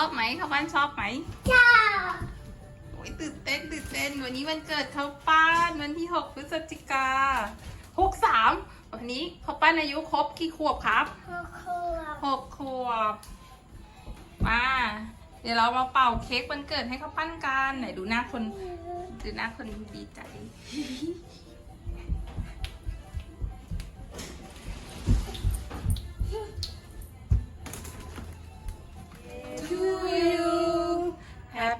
อบไหมข้าวปั้นชอบไหมจ้าโอ้ยตื่นเต้นตื่นเต้น วันนี้วันเกิดข้าวปั้นวันที่ 6 พฤศจิกา63วันนี้ข้าวปั้นอายุครบกี่ขวบครับครอบครัว6ขวบมาเดี๋ยวเรามาเป่าเค้กวันเกิดให้ข้าวปั้นกันไหนดูหน้าคนดูหน้าคนดีใจ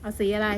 เอาสีอะไร